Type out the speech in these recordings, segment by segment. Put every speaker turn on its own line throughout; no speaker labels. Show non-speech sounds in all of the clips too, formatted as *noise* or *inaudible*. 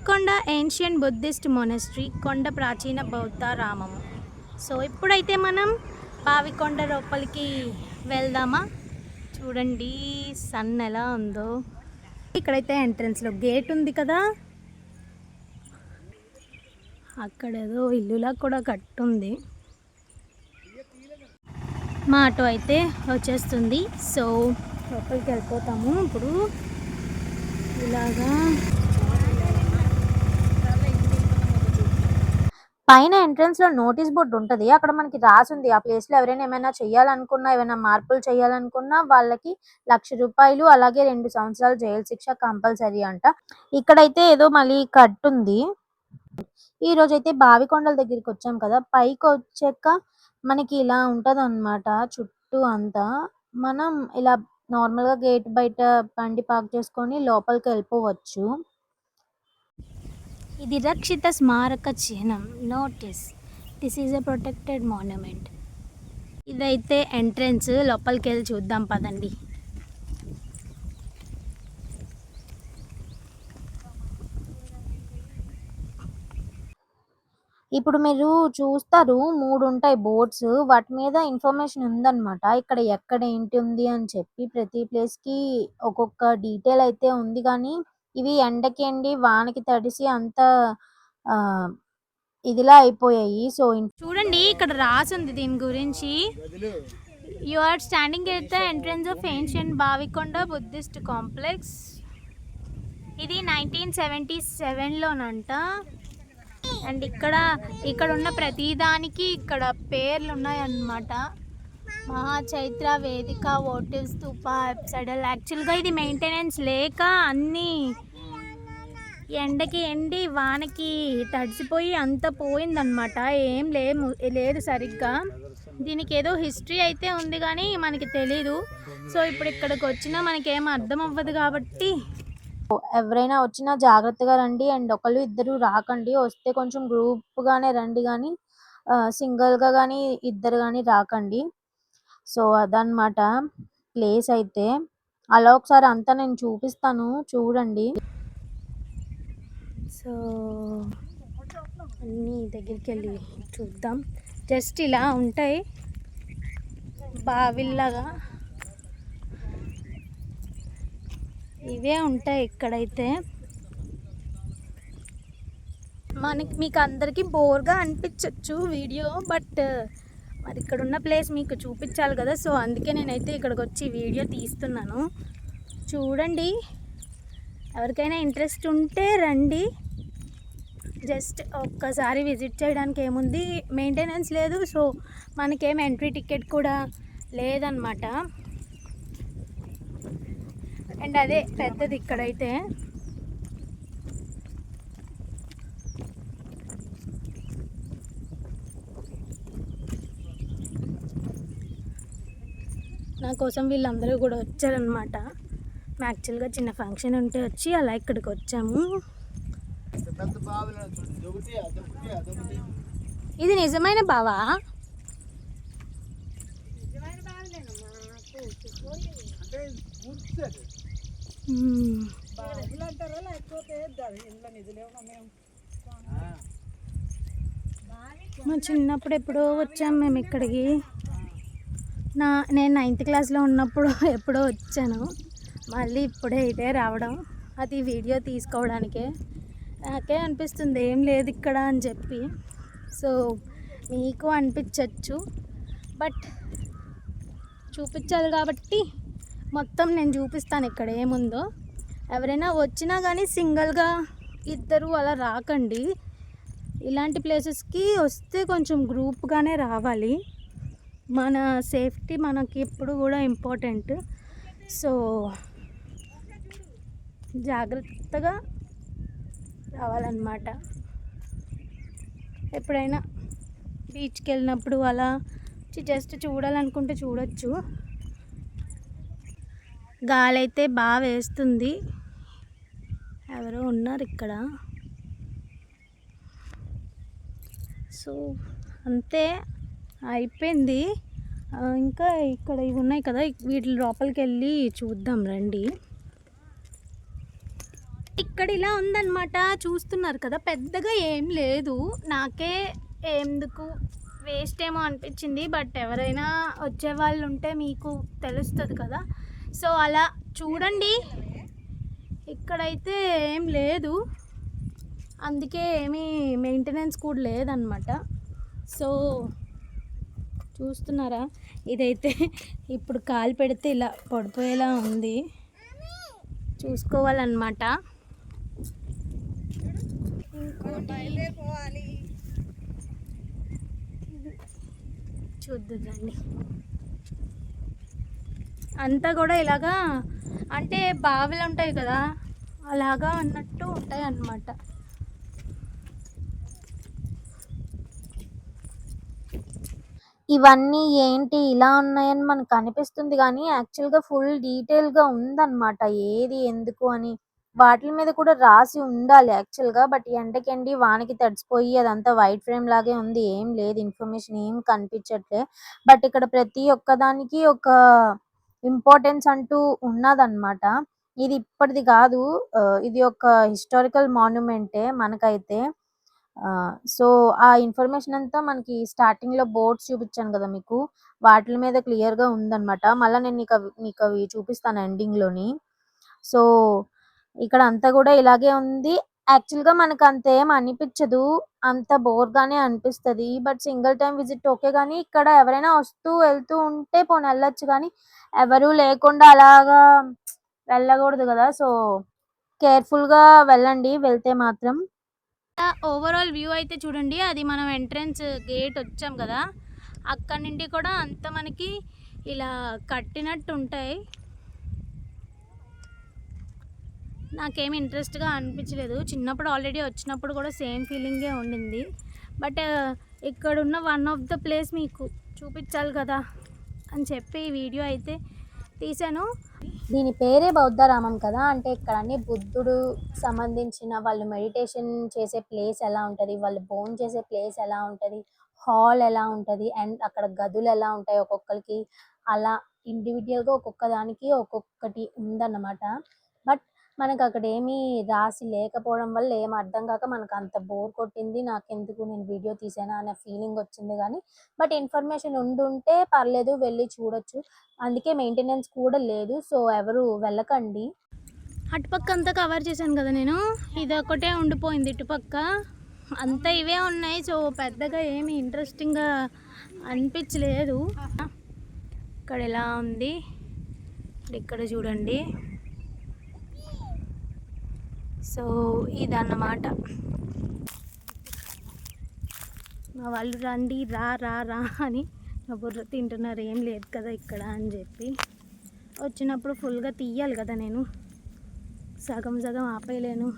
Bavikonda ancient Buddhist మొనస్ట్రీ కొండ ప్రాచీన బౌద్ధ రామము. సో ఇప్పుడైతే మనం బావికొండ లోపలికి వెళ్దామా? చూడండి సన్ ఎలా ఉందో. ఇక్కడైతే ఎంట్రన్స్లో గేట్ ఉంది కదా. అక్కడ ఏదో ఇల్లులా కూడా కట్టుంది. మా ఆటో అయితే వచ్చేస్తుంది. సో లోపలికి వెళ్ళిపోతాము. ఇప్పుడు ఇలాగా
పైన ఎంట్రన్స్లో నోటీస్ బోర్డు ఉంటది. అక్కడ మనకి రాసి ఉంది ఆ ప్లేస్లో ఎవరైనా ఏమైనా చేయాలనుకున్నా ఏమైనా మార్పులు చేయాలనుకున్నా వాళ్ళకి లక్ష రూపాయలు అలాగే రెండు సంవత్సరాలు జైలు శిక్ష కంపల్సరీ అంట. ఇక్కడైతే ఏదో మళ్ళీ కట్టుంది ఈ రోజు అయితే బావికొండల దగ్గరికి వచ్చాం కదా. పైకి వచ్చాక మనకి ఇలా ఉంటది అనమాట చుట్టూ అంతా. మనం ఇలా నార్మల్గా గేట్ బయట బండి పార్క్ చేసుకొని లోపలికి వెళ్ళిపోవచ్చు.
ఇది రక్షిత స్మారక చిహ్నం. Notice this is a protected monument ఇదైతే ఎంట్రన్స్ లోపలికి వెళ్ళి చూద్దాం పదండి.
ఇప్పుడు మీరు చూస్తారు మూడు ఉంటాయి బోర్డ్స్ వాటి మీద ఇన్ఫర్మేషన్ ఉందన్నమాట. ఇక్కడ ఎక్కడ ఏంటి ఉంది అని చెప్పి ప్రతి ప్లేస్కి ఒక్కొక్క డీటెయిల్ అయితే ఉంది కానీ ఇవి ఎండకి ఎండి వానకి తడిసి అంత ఇదిలా అయిపోయాయి. సో
చూడండి ఇక్కడ రాసి ఉంది దీని గురించి. You are standing at the entrance of ancient Bavikonda Buddhist complex ఇది నైన్టీన్ సెవెంటీ సెవెన్లోనంట అండ్ ఇక్కడ ఇక్కడ ఉన్న ప్రతిదానికి ఇక్కడ పేర్లు ఉన్నాయన్నమాట మహాచైత్ర వేదిక ఓటివ్ స్తూప ఎప్సడల్. యాక్చువల్గా ఇది మెయింటెనెన్స్ లేక అన్నీ ఎండకి ఎండి వానకి తడిసిపోయి అంత పోయిందనమాట ఏం లేము లేదు సరిగ్గా. దీనికి ఏదో హిస్టరీ అయితే ఉంది కానీ మనకి తెలీదు. సో ఇప్పుడు ఇక్కడికి వచ్చినా మనకేం అర్థం అవ్వదు కాబట్టి.
ఎవరైనా వచ్చినా జాగ్రత్తగా రండి. అండ్ ఒకళ్ళు ఇద్దరు రాకండి. వస్తే కొంచెం గ్రూప్గానే రండి కానీ సింగిల్గా కానీ ఇద్దరు కానీ రాకండి. సో అదనమాట ప్లేస్ అయితే అలా ఒకసారి అంతా నేను చూపిస్తాను. చూడండి.
సో అన్నీ దగ్గరికి వెళ్ళి చూద్దాం. జస్ట్ ఇలా ఉంటాయి. బావిల్లాగా. ఇవే ఉంటాయి ఇక్కడైతే. మనకి మీకు అందరికీ బోర్గా అనిపించవచ్చు వీడియో బట్ మరి ఇక్కడ ఉన్న ప్లేస్ మీకు చూపించాలి కదా. సో అందుకే నేనైతే ఇక్కడికి వచ్చి వీడియో తీస్తున్నాను. చూడండి. ఎవరికైనా ఇంట్రెస్ట్ ఉంటే రండి. జస్ట్ ఒక్కసారి విజిట్ చేయడానికి ఏముంది? మెయింటెనెన్స్ లేదు. సో మనకేం ఎంట్రీ టికెట్ కూడా లేదనమాట అండ్ అదే పెద్దది ఇక్కడైతే. నా కోసం వీళ్ళందరూ కూడా వచ్చారనమాట యాక్చువల్గా చిన్న ఫంక్షన్ ఉంటే వచ్చి అలా ఇక్కడికి వచ్చాము. ఇది నిజమైన బావా. మా చిన్నప్పుడు ఎప్పుడో వచ్చాము మేము ఇక్కడికి. నా నేను నైన్త్ క్లాస్లో ఉన్నప్పుడు *laughs* ఎప్పుడో వచ్చాను. మళ్ళీ ఇప్పుడే ఇదే రావడం. అది వీడియో తీసుకోవడానికే. నాకే అనిపిస్తుంది ఏం లేదు ఇక్కడ అని చెప్పి. సో మీకు అనిపించవచ్చు బట్ చూపించాలి కాబట్టి మొత్తం నేను చూపిస్తాను ఇక్కడ ఏముందో. ఎవరైనా వచ్చినా కానీ సింగిల్గా ఇద్దరు అలా రాకండి. ఇలాంటి ప్లేసెస్కి వస్తే కొంచెం గ్రూప్గానే రావాలి. మన సేఫ్టీ మనకి ఎప్పుడు కూడా ఇంపార్టెంట్. సో జాగ్రత్తగా రావాలన్నమాట. ఎప్పుడైనా బీచ్కి వెళ్ళినప్పుడు అలా జస్ట్ చూడాలనుకుంటే చూడొచ్చు. గాలి అయితే బాగా వేస్తుంది. ఎవరో ఉన్నారు ఇక్కడ. సో అంతే. అయిపోయింది. ఇంకా ఇక్కడ ఇవి ఉన్నాయి కదా వీటి లోపలికి వెళ్ళి చూద్దాం రండి. ఇక్కడ ఇక్కడ ఇలా ఉందన్నమాట చూస్తున్నారు కదా పెద్దగా ఏం లేదు. నాకే ఎందుకు వేస్ట్ ఏమో అనిపించింది బట్ ఎవరైనా వచ్చే వాళ్ళు ఉంటే మీకు తెలుస్తుంది కదా. సో అలా చూడండి. ఇక్కడైతే ఏం లేదు. అందుకే ఏమీ మెయింటెనెన్స్ కూడా లేదనమాట సో చూస్తున్నారా? ఇదైతే ఇప్పుడు కాలు పెడితే ఇలా పడిపోయేలా ఉంది. చూసుకోవాలన్నమాట. చూద్దండి అంతా కూడా ఇలాగా అంటే బావిలు ఉంటాయి కదా అలాగా అన్నట్టు ఉంటాయి అన్నమాట
ఇవన్నీ ఏంటి ఇలా ఉన్నాయని మనకు అనిపిస్తుంది కానీ యాక్చువల్‌గా ఫుల్ డీటెయిల్‌గా ఉందన్నమాట. ఏది ఎందుకు అని. వాటిల మీద కూడా రాసి ఉండాలి యాక్చువల్‌గా. బట్ ఎండకెండి, వానకి తడిసిపోయి అదంతా వైట్ ఫ్రేమ్ లాగే ఉంది. ఏం లేదు ఇన్ఫర్మేషన్ ఏం కనిపించట్లే. బట్ ఇక్కడ ప్రతి ఒక్కదానికి ఒక ఇంపార్టెన్స్ అంటూ ఉన్నదన్నమాట. ఇది ఇప్పటిది కాదు. ఆహ్, ఇది ఒక హిస్టారికల్ మాన్యుమెంటే మనకైతే. సో, ఆ ఇన్ఫర్మేషన్ అంతా మనకి స్టార్టింగ్‌లో బోర్డ్స్ చూపించాను కదా మీకు. వాటి మీద క్లియర్‌గా ఉందన్నమాట. మళ్ళీ నేను మీకు అవి చూపిస్తాను ఎండింగ్‌లోని. సో, ఇక్కడ అంతా కూడా ఇలాగే ఉంది. యాక్చువల్‌గా మనకు అంత ఏం అనిపించదు. అంత బోర్‌గానే అనిపిస్తది. But single time visit okay కానీ ఇక్కడ ఎవరైనా వస్తూ వెళ్తూ ఉంటే పోనీ వెళ్ళొచ్చు కానీ ఎవరు లేకుండా అలాగా వెళ్ళకూడదు కదా! సో, కేర్‌ఫుల్‌గా వెళ్ళండి వెళ్తే మాత్రం.
ఓవరాల్ వ్యూ అయితే చూడండి. అది మనం ఎంట్రన్స్ గేట్ వచ్చాం కదా! అక్కడి నుండి కూడా అంతా మనకి ఇలా కట్టినట్టు ఉంటాయి. నాకేమి ఇంట్రెస్ట్‌గా అనిపించలేదు. చిన్నప్పుడు ఆల్రెడీ వచ్చినప్పుడు కూడా సేమ్ ఫీలింగే ఉండింది. బట్ uh, ఇక్కడున్న వన్ ఆఫ్ ద ప్లేస్ మీకు చూపించాలి కదా! అని చెప్పి ఈ వీడియో అయితే తీశాను.
దీని పేరే బౌద్ధరామం కదా! అంటే ఇక్కడ అన్ని బుద్ధుడు సంబంధించిన వాళ్ళు మెడిటేషన్ చేసే ప్లేస్ ఎలా ఉంటుంది వాళ్ళు భోంచేసే ప్లేస్ ఎలా ఉంటుంది హాల్ ఎలా ఉంటుంది అండ్ అక్కడ గదులు ఎలా ఉంటాయి ఒక్కొక్కరికి అలా ఇండివిజువల్గా ఒక్కొక్క దానికి ఒక్కొక్కటి ఉందన్నమాట. బట్ మనకు అక్కడ ఏమీ రాసి లేకపోవడం వల్ల ఏం అర్థం కాక మనకు అంత బోర్ కొట్టింది. నాకెందుకు నేను వీడియో తీసానా అనే ఫీలింగ్ వచ్చింది కానీ బట్ ఇన్ఫర్మేషన్ ఉండుంటే పర్లేదు వెళ్ళి చూడొచ్చు. అందుకే మెయింటెనెన్స్ కూడా లేదు. సో, ఎవరు వెళ్ళకండి.
అటుపక్క అంతా కవర్ చేశాను కదా నేను. ఇది ఒకటే ఉండిపోయింది ఇటుపక్క. అంతా ఇవే ఉన్నాయి. సో, పెద్దగా ఏమి ఇంట్రెస్టింగ్‌గా అనిపించలేదు. ఇక్కడ ఎలా ఉంది? ఇక్కడ చూడండి. సో, ఇదన్నమాట. మా వాళ్ళు రండి రా రా రా అని నా బుర్ర తింటున్నారు. ఏం లేదు కదా ఇక్కడ అని చెప్పి. వచ్చినప్పుడు ఫుల్‌గా తీయాలి కదా నేను. సగం సగం ఆపేయలేను.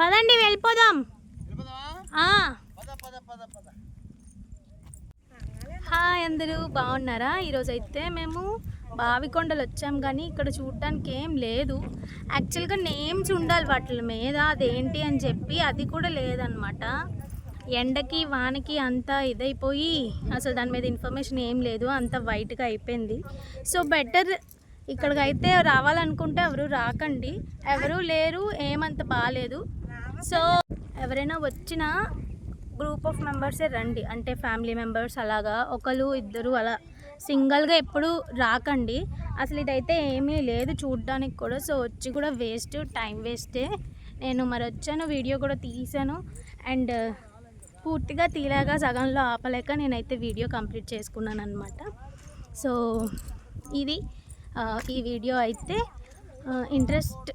పదండి వెళ్ళిపోదాం. హాయ్ అందరూ బాగున్నారా? ఈరోజైతే మేము బావికొండలు వచ్చాం కానీ ఇక్కడ చూడడానికి ఏం లేదు. యాక్చువల్‌గా నేమ్స్ ఉండాలి వాటిల మీద అదేంటి అని చెప్పి అది కూడా లేదనమాట. ఎండకి, వానకి అంతా ఇదైపోయి అసలు దాని మీద ఇన్ఫర్మేషన్ ఏం లేదు. అంత వైట్‌గా అయిపోయింది. సో, బెటర్ ఇక్కడికైతే రావాలనుకుంటే ఎవరు రాకండి. ఎవరు లేరు. ఏమంత బాగాలేదు సో, ఎవరైనా వచ్చినా గ్రూప్ ఆఫ్ మెంబర్సే రండి. అంటే ఫ్యామిలీ మెంబర్స్ అలాగా ఒకరు ఇద్దరు అలా సింగిల్‌గా ఎప్పుడు రాకండి. అసలు ఇదైతే ఏమీ లేదు చూడడానికి కూడా. సో, వచ్చి కూడా వేస్ట్ టైం వేస్టే. నేను మరి వచ్చాను వీడియో కూడా తీశాను. అండ్ పూర్తిగా తీయలేక సగంలో ఆపలేక నేనైతే వీడియో కంప్లీట్ చేసుకున్నాను అనమాట సో, ఇది ఈ వీడియో అయితే ఇంట్రెస్ట్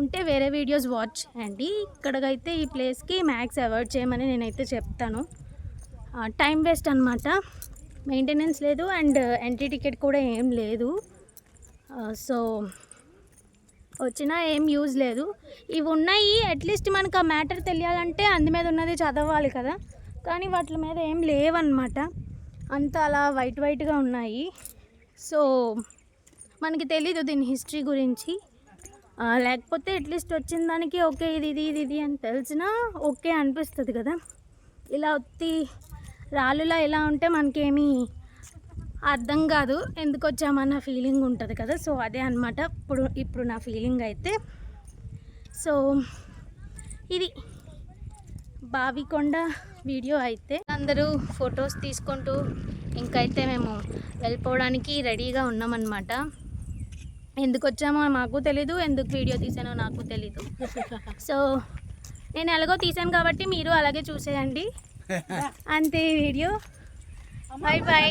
ఉంటే వేరే వీడియోస్ వాచ్ చేయండి. ఇక్కడికైతే ఈ ప్లేస్‌కి మ్యాక్స్ అవాయిడ్ చేయమని నేనైతే చెప్తాను. టైం వేస్ట్ అనమాట. మెయింటెనెన్స్ లేదు అండ్ ఎంట్రీ టికెట్ కూడా ఏం లేదు. సో, వచ్చినా ఏం యూజ్ లేదు. ఇవి ఉన్నాయి అట్లీస్ట్ మనకు ఆ మ్యాటర్ తెలియాలంటే అందు మీద ఉన్నది చదవాలి కదా! కానీ వాటి మీద ఏం లేవన్నమాట. అంత అలా వైట్ వైట్‌గా ఉన్నాయి. సో, మనకి తెలీదు దీని హిస్టరీ గురించి. లేకపోతే అట్లీస్ట్ వచ్చిన దానికి ఓకే. ఇది ఇది ఇది ఇది అని తెలిసినా ఓకే అనిపిస్తుంది కదా! ఇలా ఒత్తి రాళ్ళులా ఇలా ఉంటే మనకేమీ అర్థం కాదు. ఎందుకు వచ్చామన్న ఫీలింగ్ ఉంటుంది కదా! సో, అదే అన్నమాట. ఇప్పుడు ఇప్పుడు నా ఫీలింగ్ అయితే సో ఇది బావికొండ వీడియో అయితే అందరూ ఫొటోస్ తీసుకుంటూ ఇంకైతే మేము వెళ్ళిపోవడానికి రెడీగా ఉన్నామన్నమాట ఎందుకు వచ్చామో మాకు తెలీదు ఎందుకు వీడియో తీసానో నాకు తెలీదు సో నేను ఎలాగో తీసాను కాబట్టి మీరు అలాగే చూసేయండి అంతే ఈ వీడియో బాయ్ బాయ్